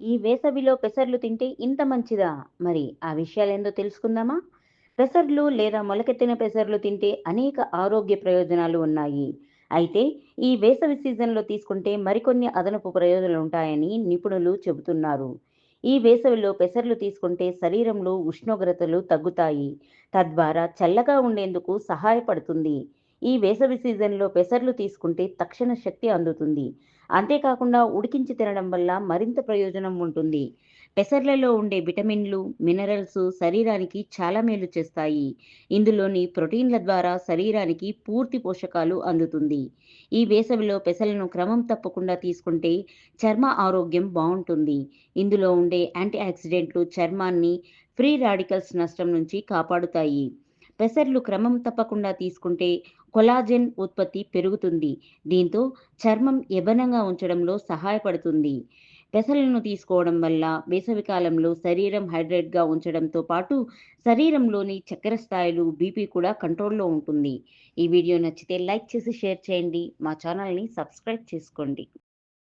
ఈ వేసవిలో పెసర్లు తింటే ఇంత మంచిదా? మరి ఆ విషయాలేందో తెలుసుకుందామా? పెసర్లు లేదా మొలకెత్తిన పెసర్లు తింటే అనేక ఆరోగ్య ప్రయోజనాలు ఉన్నాయి. అయితే ఈ వేసవి సీజన్‌లో తీసుకుంటే మరికొన్ని అదనపు ప్రయోజనాలు ఉంటాయని నిపుణులు చెబుతున్నారు. ఈ వేసవిలో పెసర్లు తీసుకుంటే శరీరంలో ఉష్ణోగ్రతలు తగ్గుతాయి. తద్వారా చల్లగా ఉండేందుకు సహాయపడుతుంది. ఈ వేసవి సీజన్‌లో పెసర్లు తీసుకుంటే తక్షణ శక్తి అందుతుంది. అంతేకాకుండా ఉడికించి తినడం వల్ల మరింత ప్రయోజనం ఉంటుంది. పెసర్లలో ఉండే విటమిన్లు, మినరల్స్ శరీరానికి చాలా మేలు చేస్తాయి. ఇందులోని ప్రోటీన్ల ద్వారా శరీరానికి పూర్తి పోషకాలు అందుతుంది. ఈ వేసవిలో పెసలను క్రమం తప్పకుండా తీసుకుంటే చర్మ ఆరోగ్యం బాగుంటుంది ఇందులో ఉండే యాంటీ ఆక్సిడెంట్లు చర్మాన్ని ఫ్రీ రాడికల్స్ నష్టం నుంచి కాపాడుతాయి. పెసర్లు క్రమం తప్పకుండా తీసుకుంటే కొలాజెన్ ఉత్పత్తి పెరుగుతుంది. దీంతో చర్మం యవ్వనంగా ఉంచడంలో సహాయపడుతుంది. పెసలను తీసుకోవడం వల్ల వేసవికాలంలో శరీరం హైడ్రేట్‌గా ఉంచడంతో పాటు శరీరంలోని చక్కెర స్థాయిలు, బీపీ కూడా కంట్రోల్‌లో ఉంటుంది. ఈ వీడియో నచ్చితే లైక్ చేసి షేర్ చేయండి. మా ఛానల్‌ని సబ్స్క్రైబ్ చేసుకోండి.